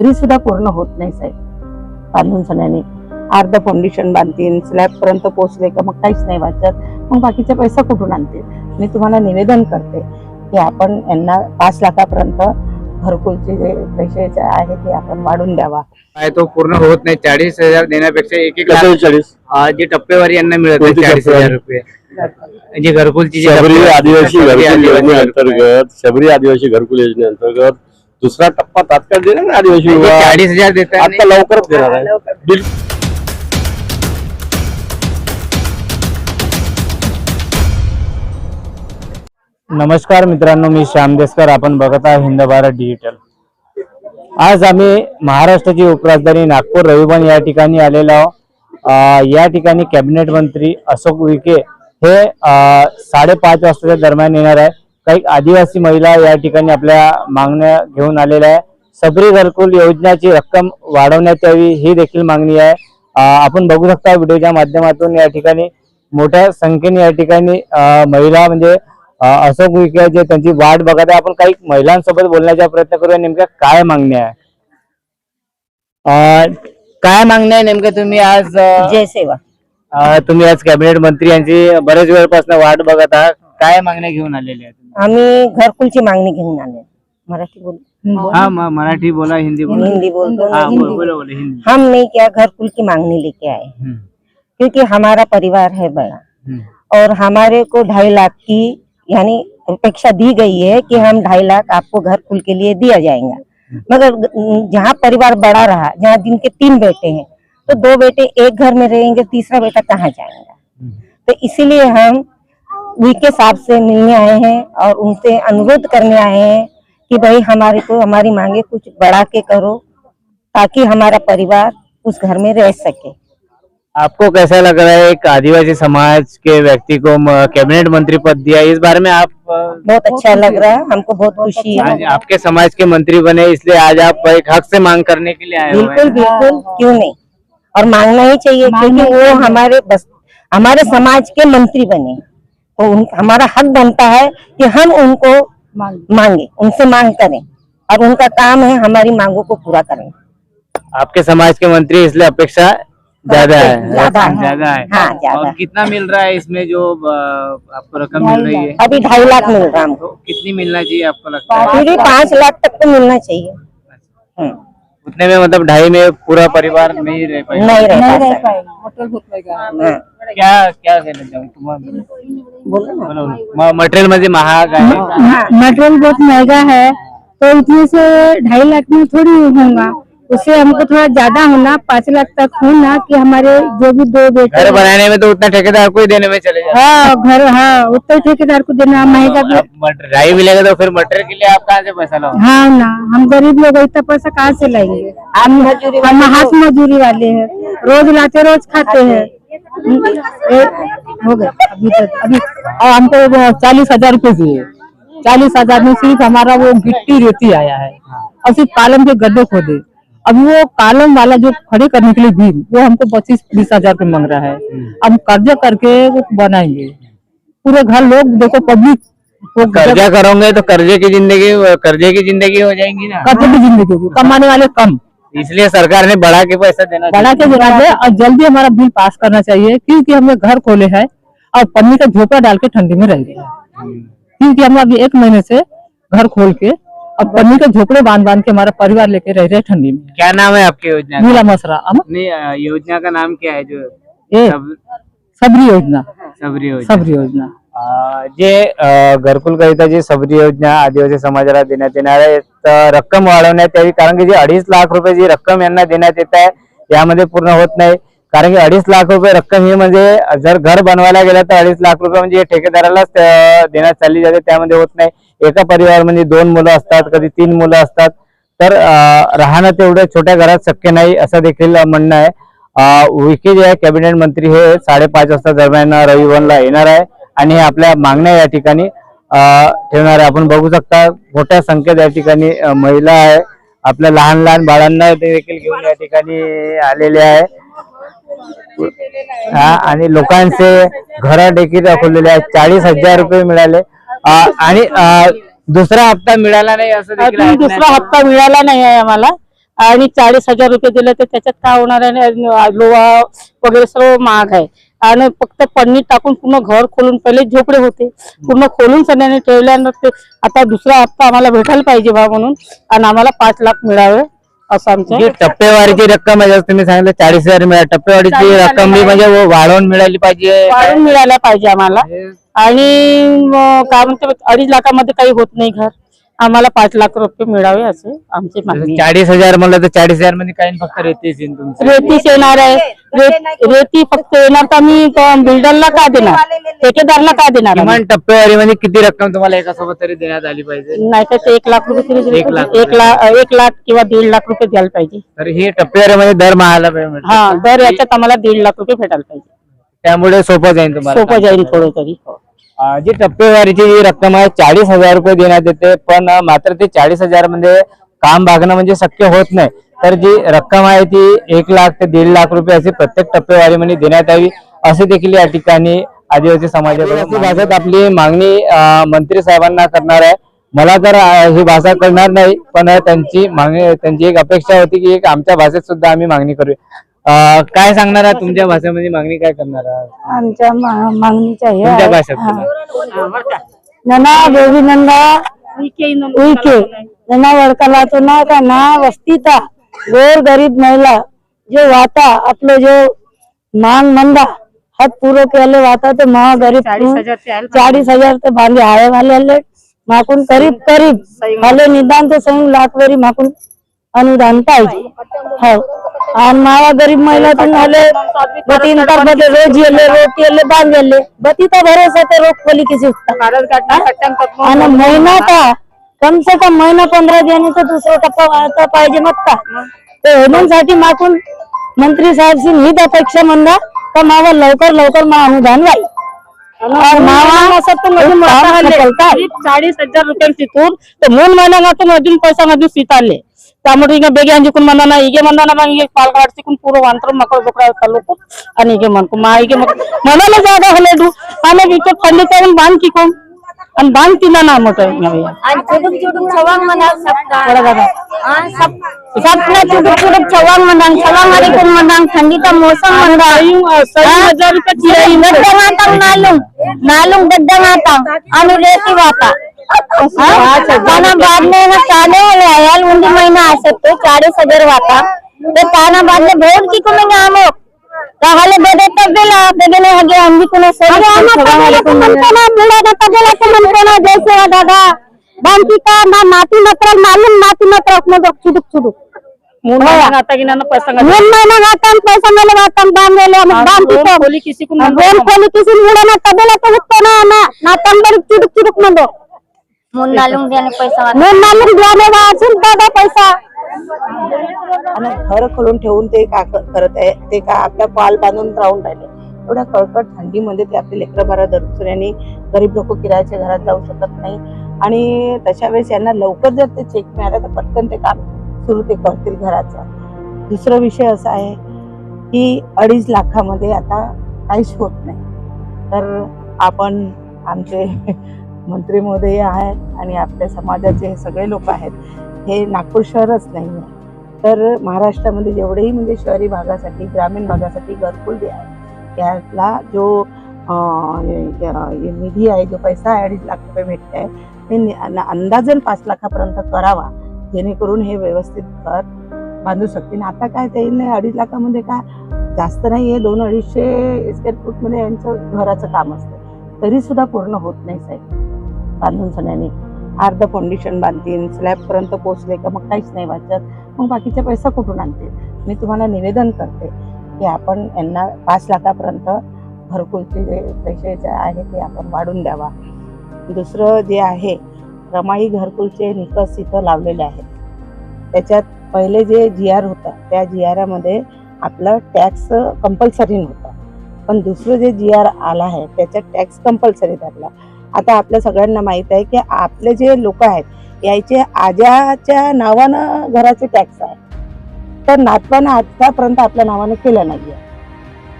तरी सुद्धा पूर्ण होत नाही साहेब. बांधून सण्याने अर्ध फाउंडेशन बांधतील स्लॅब पर्यंत पोहोचले का मग काहीच नाही वाचत. मग बाकीचे पैसा कुठून आणतील? मी तुम्हाला निवेदन करते की आपण यांना पाच लाखापर्यंत घरकुलचे जे पैसे जे आहे ते आपण वाढून द्यावा. तो पूर्ण होत नाही चाळीस हजार देण्यापेक्षा एक एक लाख जी टप्पेवारी यांना मिळत कोणती चाळीस हजार? रुपये. जी घरकुलची शबरी आदिवासी घरकुल. योजनेअंतर्गत शबरी आदिवासी घरकुल योजनेअंतर्गत दुसरा टप्पा तात्काळ देणार ना आदिवासी विभाग. चाळीस हजार देतात आता लवकरच देणार आहे. बिल- नमस्कार मित्रांनो मी श्याम देसकर. आपण बघत आहात हिंद भारत डिजिटल आज आम्ही महाराष्ट्राची उपराजधानी नागपूर रविवान या ठिकाणी आलेलो आहोत. अं, या ठिकाणी कॅबिनेट मंत्री अशोक विखे हे अं, साडेपाच वाजताच्या दरम्यान येणार आहे काही आदिवासी महिला या ठिकाणी आपल्या मागण्या घेऊन आलेल्या आहे. सबरी घरकुल योजनेची रक्कम वाढवण्यात यावी ही देखील मागणी आहे. आपण बघू शकता व्हिडिओच्या माध्यमातून या ठिकाणी मोठ्या संख्येने या ठिकाणी महिला म्हणजे अशोक विखे जे त्यांची वाट बघत आहे. आपण काही महिलांसोबत बोलण्याचा प्रयत्न करूया. नेमक्या काय मागण्या आहे? काय मागण्या आहे नेमकं तुम्ही आज जय सेवा. तुम्ही आज कॅबिनेट मंत्री यांची बरेच वेळपासून वाट बघत आहात. काय मागण्या घेऊन आलेल्या आहेत? आम्ही घरकुलची मागणी घेऊन आले. मराठी बोल हा म- मराठी बोला हिंदी बोला. हिंदी हा बोल- बोला. बोला हिंदी. हम नहीं क्या घरकुल की मांगनी लेके आए हम्म, क्योंकि हमारा परिवार है बड़ा। हम्म, और हमारे को ढाई लाख की यानी अपेक्षा दी गई है कि हम ढाई लाख आपको घर कुल के लिए दिया जाएगा। मगर अम, जहाँ परिवार बड़ा रहा जहाँ जिनके तीन बेटे हैं तो दो बेटे एक घर में रहेंगे तीसरा बेटा कहाँ जाएगा? हम्म। तो इसीलिए हम वीके साहब से मिलने आए हैं और उनसे अनुरोध करने आए हैं कि भाई हमारे को हमारी मांगे कुछ बढ़ा के करो ताकि हमारा परिवार उस घर में रह सके। आपको कैसा लग रहा है एक आदिवासी समाज के व्यक्ति को कैबिनेट मंत्री पद दिया? इस बारे में आप बहुत अच्छा लग रहा है हमको बहुत खुशी है। आपके समाज के मंत्री बने इसलिए आज आप एक हक से मांग करने के लिए आए बिल्कुल बिल्कुल क्यों नहीं? और मांगना ही चाहिए क्योंकि वो हमारे बस हमारे समाज के मंत्री बने। हमारा हक बनता है कि हम उनको मांगे। उनसे मांग करें। और उनका काम है हमारी मांगों को पूरा करें आपके समाज के मंत्री इसलिए अपेक्षा ज़्यादा है। ज़्यादा है। ज़्यादा है हाँ, ज़्यादा और कितना मिल रहा है इसमें जो आपको रकम मिल रही है? अभी ढाई लाख मिल रहा है हमको। तो कितनी मिलना चाहिए आपको लगता है? पाँच लाख तक तो मिलना चाहिए। हम्म, उतने में मतलब ढाई में पूरा परिवार नहीं रह पाएगा। नहीं रह पाएगा। हाँ, क्या क्या कहना चाहूँ तुम्हारा बोलो। ना। मटेरियल मज़े महाग है। मटेरियल बहुत महँगा है तो इतने से ढाई लाख में थोड़ी होगा उससे हमको थोड़ा ज़्यादा होना पाँच लाख तक होना कि हमारे जो भी दो बेटे घर बनाने में तो उतना ठेकेदार को ही देने में चले जाए हाँ घर हाँ उत्तर ठेकेदार को देना महँगा भी अब मट- ढाई मिलेगा तो फिर मटर के लिए आप कहाँ से पैसा लाओ हाँ ना हम गरीब लोग इतना पैसा कहाँ से लाएँगे? हम हम हाथ मजदूरी वाले है रोज लाते रोज खाते हैं। हो गया अभी तक अभी और हमको चालीस हज़ार रूपए दिए। चालीस हज़ार में सिर्फ़ हमारा वो गिट्टी रेती आया है। और सिर्फ़ कालम के गड्ढे खोदे अब वो कालम वाला जो खड़े करने के लिए भी वो हमको पच्चीस बीस हज़ार रूपए मांग रहा है। अब कर्जा करके वो बनाएँगे। पूरे घर लोग देखो पब्लिक वो कर्जा करोगे तो कर्जे की ज़िंदगी कर्जे की ज़िंदगी हो जाएँगी ना। कर्जे की ज़िंदगी होगी। कमाने वाले कम। इसलिए सरकार ने बढ़ा के पैसा देना बढ़ा के देना है और जल्दी हमारा बिल पास करना चाहिए क्योंकि हमने घर खोले है और पन्नी का झोपड़ा डाल के ठंडी में रह गया। हैं। क्योंकि हम अभी एक महीने से घर खोल के और पन्नी के झोपड़े बांध बांध के हमारा परिवार लेके रह रहे ठंडी में। क्या नाम है आपकी योजना नीला मसरा नहीं योजना का नाम क्या है जो ये सब सबरी योजना। सबरी योजना। सबरी योजना। जे अ, घरकुलकरिता जी सबरी योजना आदिवासी समाजाला देण्यात येणार आहे तर रक्कम वाढवण्यात यावी कारण की जी अडीच लाख रुपये जी रक्कम यांना देण्यात येत आहे यामध्ये पूर्ण होत नाही. कारण की अडीच लाख रुपये रक्कम ही म्हणजे जर घर बनवायला गेलं तर अडीच लाख रुपये म्हणजे ठेकेदारालाच देण्यात चालली जाते त्यामध्ये होत नाही. एका परिवार म्हणजे दोन मुलं असतात कधी तीन मुलं असतात. तर राहणं तेवढं छोट्या घरात शक्य नाही असं देखील म्हणणं आहे. अ, विखे जे आहे कॅबिनेट मंत्री हे साडेपाच वाजता दरम्यान रविवारला येणार आहे आणि हे आपल्या मागण्या या ठिकाणी ठेवणार आहे. आपण बघू शकता मोठ्या संख्येत या ठिकाणी महिला आहे. आपल्या लहान लहान बाळांना ते देखील घेऊन या ठिकाणी आलेले आहे. हा आणि लोकांचे घर देखील खोललेले आहेत. चाळीस हजार रुपये मिळाले. आणि दुसरा हप्ता मिळाला नाही असं देखील अजून ऐकण्यात दुसरा हप्ता मिळाला नाही आहे आम्हाला. आणि चाळीस हजार रुपये दिले तर त्याच्यात काय होणार आहे? आणि लोहा वगैरे सर्व महाग आहे. आणि फक्त पन्नी टाकून पूर्ण घर खोलून पहिले झोपडे होते. पूर्ण खोलून सगळ्यांनी ठेवल्यानंतर ते आता दुसरा हप्ता आम्हाला भेटायला पाहिजे बा म्हणून. आणि आम्हाला पाच लाख मिळावे असं आमचं जी टप्पेवारीची रक्कम आहे जसं तुम्ही सांगितलं चाळीस हजार मिळाली. टप्पेवारीची चाळीस रक्कम म्हणजे वाढवून मिळाली पाहिजे. वाढून मिळायला पाहिजे आम्हाला. आणि काय म्हणते अडीच लाखामध्ये काही होत नाही घर. आम्हाला पाच लाख रुपये मिळावे असे आमची मागणी आहे. चाळीस हजार म्हणलं तर चाळीस हजारमध्ये काही फक्त रेतीच येईल तुमचं. रेतीच येणार आहे. रेत- रेती फक्त येणार तर आम्ही बिल्डरला का देणार? ठेकेदारला का देणार आम्ही? किमानमध्ये किती रक्कम तुम्हाला एका सोबत तरी देण्यात आली पाहिजे? नाही तर ते एक लाख रुपये तरी एक लाख. एक लाख एक लाख किंवा दीड लाख रुपये द्यायला पाहिजे. तर हे टप्पेवारी मध्ये दर महाला मिळते. हा दर याच्यात आम्हाला दीड लाख रुपये भेटायला पाहिजे. त्यामुळे सोपं जाईल तुम्हाला. सोपं जाईल थोडं तरी. अं, जी टप्पेवारीची जी रक्कम आहे चाळीस हजार रुपये देण्यात येते पण मात्र ते चाळीस हजारमध्ये काम भागणं म्हणजे शक्य होत नाही. तर जी रक्कम आहे ती एक लाख ते दीड लाख रुपये अशी प्रत्येक टप्पेवारीमध्ये देण्यात यावी असे देखील या ठिकाणी आदिवासी समाजाकडून भाषेत आपली मागणी मंत्री साहेबांना करणार आहे. मला तर ही भाषा कळणार नाही पण त्यांची मागणी त्यांची एक अपेक्षा होती की एक आमच्या भाषेत सुद्धा आम्ही मागणी करूया. अं, काय सांगणार आहात? तुमच्या भाषेमध्ये मागणी काय करणार आहात? आमच्या मा- मागणीच्या हे तुमच्या आहे. भाषेत. बोला. नना बेबी नंदा उइके नना वड़कला तो ना का ना वस्ती था गोर गरीब महिला. जो वाता आपलं जो मांग मंदा. हात पूरो केले वाता तो महा गरीब चाळीस हजार ते बांधे आळे वाले माकून करीब करीब. भले निदान तो सही लाख वरी माकून अनुदान पाहिजे. हो. आणि मावा गरीब महिला तर झाले. तासमध्ये रोज येले रोटी येले बांधले बती तर भरोसा ते रोग खोली किसी आणि महिना का? कम से कम महिना पंधरा दिवसांनी तर दुसरा टप्पा वाढता पाहिजे मग का? ते होण्यासाठी मागून मंत्री साहेब सी हीच अपेक्षा म्हणला का मावा लवकर लवकर मा अनुदान व्हाय चाळीस हजार रुपये तिथून तर मून महिना मागून अजून पैसा मधून सीताले त्यामुळे ಈಗ ಬೇಗ ಅಂಜಿಕೊಂಡು ಬಂದಾನ ಹೀಗೆ ಬಂದಾನ ಮಗ ಈಗ ಪಾಲ್ ಕಾಡ್ಸಿಕೊಂಡು ಪೂರ ಒಂತರ ಮಕ್ಕಳು ಬುಕ್ರ ಕಲ್ಲುಕು आणि ಹೀಗೆ ಮನ್ಕು ಮಾ ಹೀಗೆ ಮನನ ಜಾಗ ಹೊಲೆದು ಆಮೇಲೆ ಈಗ ಖಂಡಿ ತಗೊಂಡ್ ಬಾಂದ್ ಕಿಕೊಂಡು आणि बांध तिला ना मोठं छवांग अलैकुम म्हणा थंडीचा मोसम म्हणा हजार रुपये गड्डा माता रेती वाता ताना बांधले ना चाले याल उंडी महिना असतो चाळीस हजार वाता ते ताना बांधले भोट की कुमेंगे आमो? राहले बेदे तबेला बेगेने हगे अंजी कुने सोरी म्हणतो ना बिळा ना तबेला के म्हणतो ना जैसे वा दादा. बांधी का? ना माती मात्र मालूम माती मात्र घर खोलून ठेवून ते का करत आहे ते का आपल्या पाल बांधून राहून राहिले. एवढ्या कळकड थंडीमध्ये ते आपले लेकर बारा दरसुऱ्याने गरीब लोक किरायच्या घरात जाऊ शकत नाही. आणि तशा वेळेस यांना लवकर जर ते चेक मिळालं तर पटकन ते काम सुरू ते करतील घराचं. दुसरा विषय असा आहे की अडीच लाखामध्ये आता काहीच होत नाही. तर आपण आमचे मंत्री महोदय आहेत आणि आपल्या समाजाचे हे सगळे लोक आहेत हे नागपूर शहरच नाही आहे. तर महाराष्ट्रामध्ये जेवढेही म्हणजे शहरी भागासाठी ग्रामीण भागासाठी घरकुल जे आहे त्याला जो निधी आहे जो पैसा आहे अडीच लाख रुपये भेटत आहे हे नि- अंदाजन पाच लाखापर्यंत करावा जेणेकरून हे व्यवस्थित घर बांधू शकतील. आता काय ते नाही अडीच लाखामध्ये काय जास्त नाही आहे दोन अडीचशे स्क्वेअर फूटमध्ये यांचं घराचं काम असतं. तरी सुद्धा पूर्ण होत नाही साहेब. बांधून सण्याने अर्ध फाउंडेशन बांधतील स्लॅबपर्यंत पोचले का मग काहीच नाही वाचत. मग बाकीचे पैसा कुठून आणतील? मी तुम्हाला निवेदन करते की आपण यांना पाच लाखापर्यंत घरकुलचे जे पैसे जे आहे ते आपण वाढून द्यावा. दुसरं जे आहे रमाई घरकुलचे निकष इथं लावलेले आहेत. त्याच्यात पहिले जे जी आर होतं त्या जी आरामध्ये आपलं टॅक्स कंपल्सरी नव्हतं. पण दुसरं जे जी आर आला आहे त्याच्यात टॅक्स कंपल्सरी धरला. आता आपल्या सगळ्यांना माहीत आहे की आपले जे लोक आहेत यायचे आज्याच्या नावानं घराचे टॅक्स आहे. तर नातवानं आतापर्यंत आपल्या नावानं केलं नाही आहे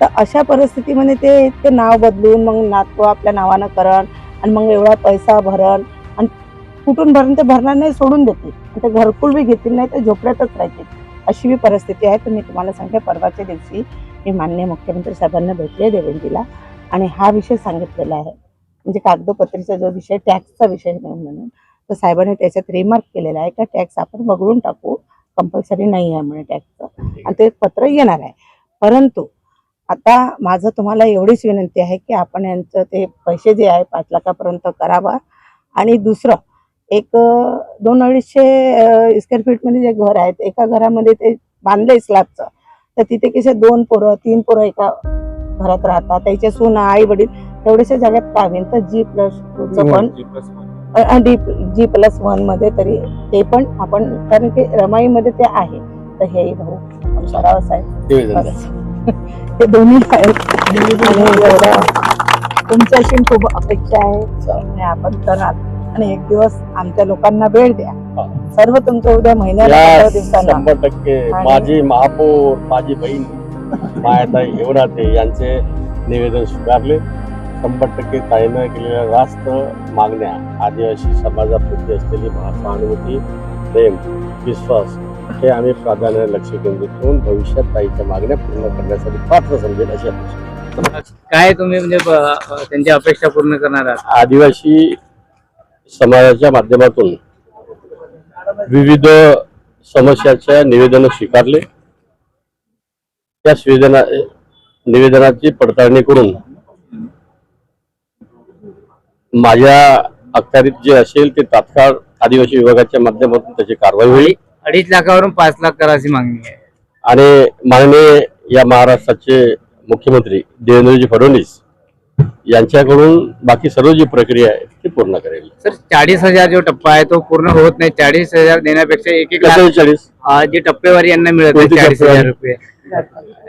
तर अशा परिस्थितीमध्ये ते इतकं नाव बदलून मग नातव आपल्या नावानं करण आणि मग एवढा पैसा भरण आणि कुठून भरण ते भरणार नाही सोडून देतील. आणि ते घरकुल बी घेतील नाही तर झोपड्यातच राहतील. अशी बी परिस्थिती आहे. तर मी तुम्हाला सांगते परवाच्या दिवशी मी माननीय मुख्यमंत्री साहेबांना भेटले देवेंदीला आणि हा विषय सांगितलेला आहे. म्हणजे कागदोपत्रीचा जो विषय टॅक्सचा विषय नाही म्हणून तर साहेबांनी त्याच्यात रिमार्क केलेला आहे का टॅक्स आपण वगळून टाकू. कंपल्सरी नाही आहे म्हणे टॅक्सचं. आणि ते पत्र येणार आहे. परंतु आता माझं तुम्हाला एवढीच विनंती आहे की आपण यांचं ते पैसे जे आहे पाच लाखापर्यंत करावा. आणि दुसरं एक दोन अडीचशे स्क्वेअर फीटमध्ये जे घर आहेत एका घरामध्ये ते बांधलंय स्लॅबचं तर तिथे कसे दोन पोरं तीन पोरं एका घरात राहतात त्याचे सून आई वडील तेवढ्याशा जागेत होईल तर जी प्लस टूचं पण डी जी प्लस वनमध्ये तरी ते पण आपण कारण की रमाईमध्ये ते आहे. तर हे भाऊ सराव साहेब ते दोन्ही तुमच्याशी खूप अपेक्षा आहे. आपण कराल आणि एक दिवस आमच्या लोकांना वेळ द्या. सर्व तुमचं उद्या महिन्याला शंभर टक्के माझी महापौर माझी बहीण मायाताई एवढाते यांचे निवेदन स्वीकारले. शंभर टक्के ताईनं केलेल्या रास्त मागण्या आदिवासी समाजाप्रती असलेली सहानुभूती प्रेम विश्वास हे आम्ही प्राधान्याने लक्ष केंद्रित करून भविष्यात ताईच्या मागण्या पूर्ण करण्यासाठी पात्र समजेल अशी अपेक्षा काय तुम्ही म्हणजे त्यांच्या अपेक्षा पूर्ण करणार आहात? आदिवासी समाजाच्या माध्यमातून विविध समस्याच्या निवेदन स्वीकारले. त्या निवेदना निवेदनाची पडताळणी करून माझ्या अखत्यारीत जे असेल ते तात्काळ आदिवासी विभागाच्या माध्यमातून त्याची कारवाई होईल. अडीच लाखावरून पाच लाख करायची मागणी आहे. आणि माननीय या महाराष्ट्राचे मुख्यमंत्री देवेंद्रजी फडणवीस यांच्याकडून बाकी सर्व जी प्रक्रिया आहे ती पूर्ण करेल. सर चाळीस हजार जो टप्पा आहे तो पूर्ण होत नाही. चाळीस हजार देण्यापेक्षा एक एक लाख चाळीस? अं, जी टप्पेवारी यांना मिळत कोणती चाळीस हजार? रुपये.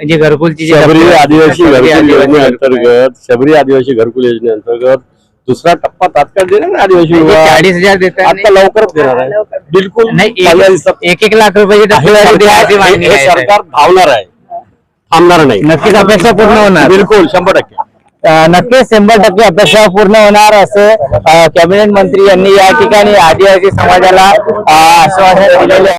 जी घरकुलची जी शबरी टप्पेवारी- आदिवासी घरकुल आदिवासी. योजनेअंतर्गत शबरी आदिवासी घरकुल योजनेअंतर्गत दुसरा टप्पा तात्काळ देणार ना आदिवासी विभाग चाळीस हजार देतात. आता लवकरच देणार आहे. बिलकुल. नाही पहिल्या एक- दिवसात एक एक लाख रुपयाची हे द्यायची सरकार- मागणी हे आहे. सरकार धावणार आहे. थांबणार नाही. नक्कीच अपेक्षा पूर्ण होणार. बिलकुल शंभर टक्के. अं, नक्कीच शंभर टक्के अपेक्षा पूर्ण होणार असे अं, कॅबिनेट मंत्री यांनी या ठिकाणी आदिवासी समाजाला अं, आश्वासन दिलेले आहे.